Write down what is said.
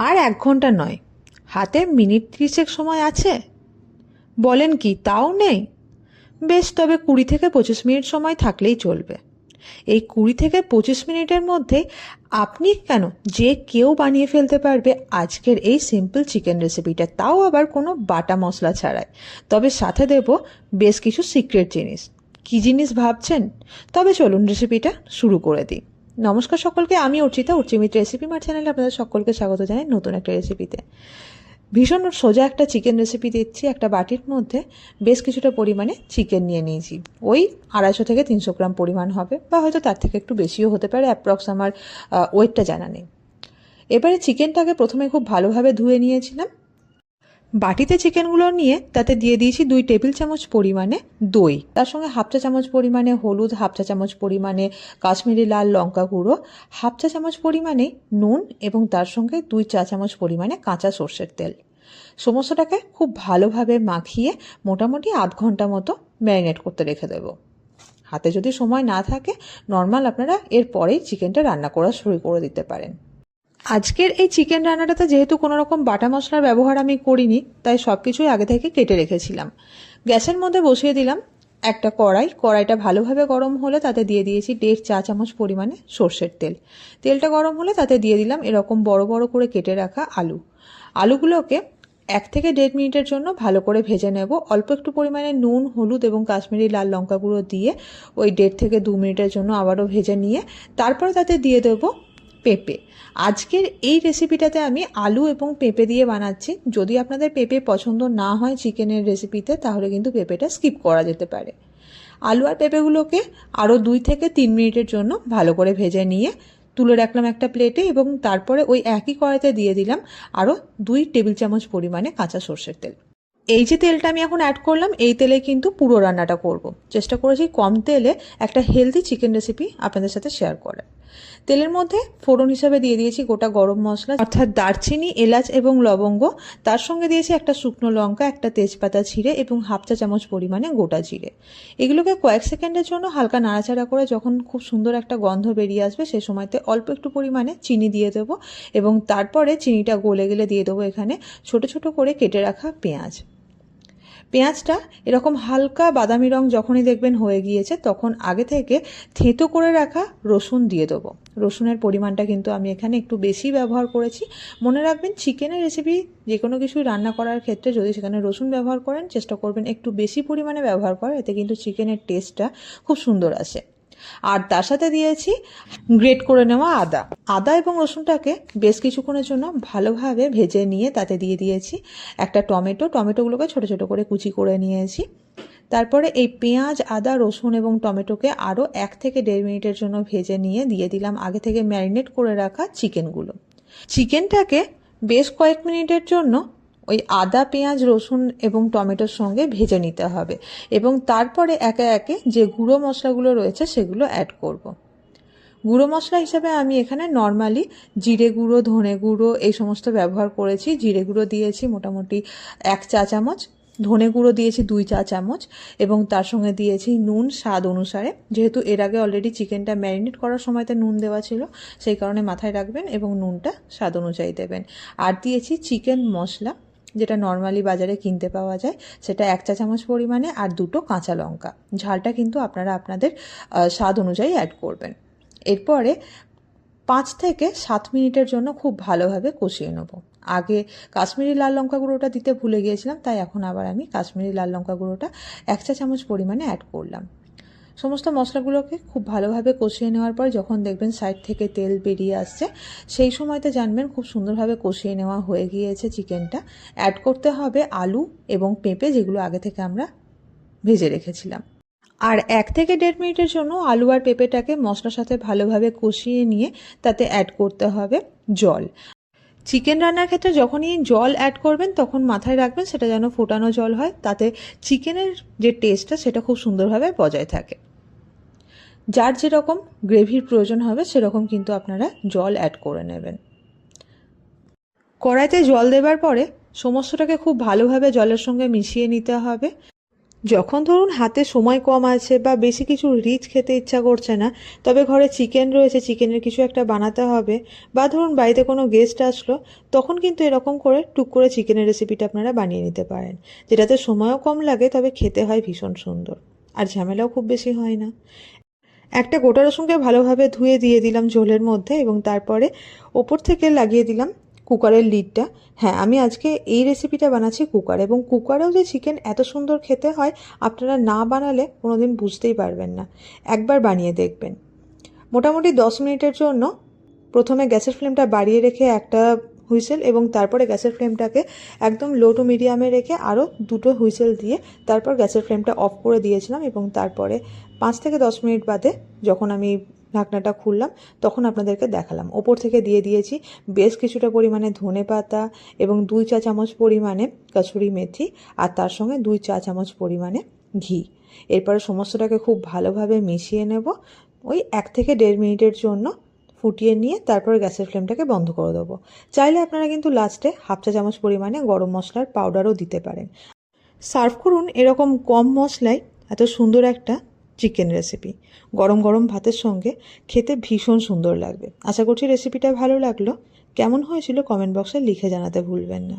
আর এক ঘণ্টা নয়। হাতে মিনিট ত্রিশেক সময় আছে। বলেন কি, তাও নেই? বেশ, তবে কুড়ি থেকে পঁচিশ মিনিট সময় থাকলেই চলবে। এই কুড়ি থেকে পঁচিশ মিনিটের মধ্যে আপনি কেন যে কেউ বানিয়ে ফেলতে পারবে আজকের এই সিম্পল চিকেন রেসিপিটা তাও আবার কোনো বাটা মশলা ছাড়াই। তবে সাথে দেব বেশ কিছু সিক্রেট জিনিস। কি জিনিস ভাবছেন? তবে চলুন রেসিপিটা শুরু করে দিই। নমস্কার সকলকে, আমি অর্চিতা অর্চিমিত রেসিপি মার চ্যানেলে আপনাদের সকলকে স্বাগত জানাই নতুন একটা রেসিপিতে ভীষণ সোজা একটা চিকেন রেসিপি দিচ্ছি, একটা বাটির মধ্যে বেশ কিছুটা পরিমাণে চিকেন নিয়ে নিয়েছি। ওই আড়াইশো থেকে তিনশো গ্রাম পরিমাণ হবে, বা হয়তো তার থেকে একটু বেশিও হতে পারে অ্যাপ্রক্স আমার ওয়েটটা জানা নেই। এবারে চিকেনটাকে প্রথমে খুব ভালোভাবে ধুয়ে নিয়েছিলাম। বাটিতে চিকেনগুলো নিয়ে তাতে দিয়ে দিয়েছি দুই টেবিল চামচ পরিমাণে দই। তার সঙ্গে হাফ চা চামচ পরিমাণে হলুদ, হাফ চা চামচ পরিমাণে কাশ্মীরি লাল লঙ্কা গুঁড়ো, হাফ চা চামচ পরিমাণে নুন এবং তার সঙ্গে দুই চা চামচ পরিমাণে কাঁচা সর্ষের তেল। সমস্তটাকে খুব ভালোভাবে মাখিয়ে মোটামুটি আধ ঘণ্টা মতো ম্যারিনেট করতে রেখে দেবো। হাতে যদি সময় না থাকে, নর্মাল আপনারা এর পরেই চিকেনটা রান্না করা শুরু করে দিতে পারেন। আজকের এই চিকেন রান্নাটাতে যেহেতু কোনো রকম বাটা মশলার ব্যবহার আমি করিনি, তাই সব কিছুই আগে থেকে কেটে রেখেছিলাম। গ্যাসের মধ্যে বসিয়ে দিলাম একটা কড়াই। কড়াইটা ভালোভাবে গরম হলে তাতে দিয়ে দিয়েছি দেড় চা চামচ পরিমাণে সর্ষের তেল। তেলটা গরম হলে তাতে দিয়ে দিলাম এরকম বড় বড় করে কেটে রাখা আলু। আলুগুলোকে এক থেকে দেড় মিনিটের জন্য ভালো করে ভেজে নেব। অল্প একটু পরিমাণে নুন, হলুদ এবং কাশ্মীরি লাল লঙ্কা গুঁড়ো দিয়ে ওই দেড় থেকে দু মিনিটের জন্য আবারও ভেজে নিয়ে তারপরে তাতে দিয়ে দেবো পেঁপে। আজকের এই রেসিপিটাতে আমি আলু এবং পেঁপে দিয়ে বানাচ্ছি। যদি আপনাদের পেঁপে পছন্দ না হয় চিকেনের রেসিপিতে তাহলে কিন্তু পেঁপেটা স্কিপ করা যেতে পারে। আলু আর পেঁপেগুলোকে আরও দুই থেকে তিন মিনিটের জন্য ভালো করে ভেজে নিয়ে তুলে রাখলাম একটা প্লেটে এবং তারপরে ওই একই কড়াইতে দিয়ে দিলাম আরও দুই টেবিল চামচ পরিমাণে কাঁচা সর্ষের তেল। এই যে তেলটা আমি এখন অ্যাড করলাম, এই তেলে কিন্তু পুরো রান্নাটা করব। চেষ্টা করেছি কম তেলে একটা হেলদি চিকেন রেসিপি আপনাদের সাথে শেয়ার করার। তেলের মধ্যে ফোড়ন হিসাবে দিয়ে দিয়েছি গোটা গরম মশলা, অর্থাৎ দারচিনি, এলাচ এবং লবঙ্গ। তার সঙ্গে দিয়েছি একটা শুকনো লঙ্কা, একটা তেজপাতা ছিঁড়ে এবং হাফ চা চামচ পরিমাণে গোটা জিরে। এগুলোকে কয়েক সেকেন্ডের জন্য হালকা নাড়াচাড়া করে যখন খুব সুন্দর একটা গন্ধ বেরিয়ে আসবে, সে সময়তে অল্প একটু পরিমাণে চিনি দিয়ে দেবো এবং তারপরে চিনিটা গলে গেলে দিয়ে দেবো এখানে ছোট ছোট করে কেটে রাখা পেঁয়াজ। পেঁয়াজটা এরকম হালকা বাদামি রং যখনই দেখবেন হয়ে গিয়েছে, তখন আগে থেকে থেঁতো করে রাখা রসুন দিয়ে দেবো। রসুনের পরিমাণটা কিন্তু আমি এখানে একটু বেশি ব্যবহার করেছি। মনে রাখবেন, চিকেনের রেসিপি যে কোনো কিছুই রান্না করার ক্ষেত্রে যদি সেখানে রসুন ব্যবহার করেন, চেষ্টা করবেন একটু বেশি পরিমাণে ব্যবহার করার, এতে কিন্তু চিকেনের টেস্টটা খুব সুন্দর আসে। আর তার সাথে দিয়েছি গ্রেট করে নেওয়া আদা। আদা এবং রসুনটাকে বেশ কিছুক্ষণের জন্য ভালোভাবে ভেজে নিয়ে তাতে দিয়ে দিয়েছি একটা টমেটো। টমেটোগুলোকে ছোট ছোট করে কুচি করে নিয়েছি। তারপরে এই পেঁয়াজ, আদা, রসুন এবং টমেটোকে আরও এক থেকে দেড় মিনিটের জন্য ভেজে নিয়ে দিয়ে দিলাম আগে থেকে ম্যারিনেট করে রাখা চিকেনগুলো। চিকেনটাকে বেশ কয়েক মিনিটের জন্য ওই আদা, পেঁয়াজ, রসুন এবং টমেটোর সঙ্গে ভেজে নিতে হবে এবং তারপরে একে একে যে গুঁড়ো মশলাগুলো রয়েছে সেগুলো অ্যাড করব। গুঁড়ো মশলা হিসাবে আমি এখানে নর্মালি জিরে গুঁড়ো, ধনে গুঁড়ো এই সমস্ত ব্যবহার করেছি। জিরে গুঁড়ো দিয়েছি মোটামুটি এক চা চামচ, ধনে গুঁড়ো দিয়েছি দুই চা চামচ এবং তার সঙ্গে দিয়েছি নুন স্বাদ অনুসারে। যেহেতু এর আগে অলরেডি চিকেনটা ম্যারিনেট করার সময়তে নুন দেওয়া ছিল, সেই কারণে মাথায় রাখবেন এবং নুনটা স্বাদ অনুযায়ী দেবেন। আর দিয়েছি চিকেন মশলা। যেটা নর্মালি বাজারে কিনতে পাওয়া যায়, সেটা এক চা চামচ পরিমাণে আর দুটো কাঁচা লঙ্কা। ঝালটা কিন্তু আপনারা আপনাদের স্বাদ অনুযায়ী অ্যাড করবেন। এরপরে পাঁচ থেকে সাত মিনিটের জন্য খুব ভালোভাবে কষিয়ে নেব। আগে কাশ্মীরি লাল লঙ্কা গুঁড়োটা দিতে ভুলে গিয়েছিলাম, তাই এখন আবার আমি কাশ্মীরি লাল লঙ্কা গুঁড়োটা এক চা চামচ পরিমাণে অ্যাড করলাম। সমস্ত মশলাগুলোকে খুব ভালোভাবে কষিয়ে নেওয়ার পর যখন দেখবেন সাইড থেকে তেল বেরিয়ে আসছে, সেই সময়তে জানবেন খুব সুন্দরভাবে কষিয়ে নেওয়া হয়ে গিয়েছে চিকেনটা। অ্যাড করতে হবে আলু এবং পেঁপে যেগুলো আগে থেকে আমরা ভেজে রেখেছিলাম। আর এক থেকে দেড় মিনিটের জন্য আলু আর পেঁপেটাকে মশলার সাথে ভালোভাবে কষিয়ে নিয়ে তাতে অ্যাড করতে হবে জল। চিকেন রান্নার ক্ষেত্রে যখনই জল অ্যাড করবেন, তখন মাথায় রাখবেন সেটা যেন ফোটানো জল হয়, তাতে চিকেনের যে টেস্টটা সেটা খুব সুন্দরভাবে বজায় থাকে। যার যেরকম গ্রেভির প্রয়োজন হবে, সেরকম কিন্তু আপনারা জল অ্যাড করে নেবেন। কড়াইতে জল দেবার পরে সমস্তটাকে খুব ভালোভাবে জলের সঙ্গে মিশিয়ে নিতে হবে। যখন ধরুন হাতে সময় কম আছে বা বেশি কিছু রিচ খেতে ইচ্ছা করছে না, তবে ঘরে চিকেন রয়েছে, চিকেনের কিছু একটা বানাতে হবে বা ধরুন বাড়িতে কোনো গেস্ট আসলো, তখন কিন্তু এরকম করে টুক করে চিকেনের রেসিপিটা আপনারা বানিয়ে নিতে পারেন। যেটাতে সময়ও কম লাগে, তবে খেতে হয় ভীষণ সুন্দর। আর ঝামেলাও খুব বেশি হয় না। একটা গোটা রসুনকে ভালোভাবে ধুয়ে দিয়ে দিলাম ঝোলের মধ্যে এবং তারপরে ওপর থেকে লাগিয়ে দিলাম কুকারের লিডটা। হ্যাঁ আমি আজকে এই রেসিপিটা বানাচ্ছি কুকার এবং কুকারেও যে চিকেন এত সুন্দর খেতে হয়, আপনারা না বানালে কোনোদিন বুঝতেই পারবেন না। একবার বানিয়ে দেখবেন। মোটামুটি দশ মিনিটের জন্য প্রথমে গ্যাসের ফ্লেমটা বাড়িয়ে রেখে একটা হুইসেল এবং তারপরে গ্যাসের ফ্লেমটাকে একদম লো টু মিডিয়ামে রেখে আরও দুটো হুইসেল দিয়ে তারপর গ্যাসের ফ্লেমটা অফ করে দিয়েছিলাম এবং তারপরে পাঁচ থেকে দশ মিনিট বাদে যখন আমি ঢাকনাটা খুললাম, তখন আপনাদেরকে দেখালাম। ওপর থেকে দিয়ে দিয়েছি বেশ কিছুটা পরিমাণে ধনে পাতা এবং দুই চা চামচ পরিমাণে কসুরি মেথি আর তার সঙ্গে দুই চা চামচ পরিমাণে ঘি। এরপরে সমস্তটাকে খুব ভালোভাবে মিশিয়ে নেব। ওই এক থেকে দেড় মিনিটের জন্য ফুটিয়ে নিয়ে তারপর গ্যাসের ফ্লেমটাকে বন্ধ করে দেবো। চাইলে আপনারা কিন্তু লাস্টে হাফ চা চামচ পরিমাণে গরম মশলার পাউডারও দিতে পারেন। সার্ভ করুন এরকম কম মশলায় এত সুন্দর একটা চিকেন রেসিপি গরম গরম ভাতের সঙ্গে খেতে ভীষণ সুন্দর লাগবে। আশা করছি রেসিপিটা ভালো লাগল। কেমন হয়েছিল কমেন্ট বক্সে লিখে জানাতে ভুলবেন না।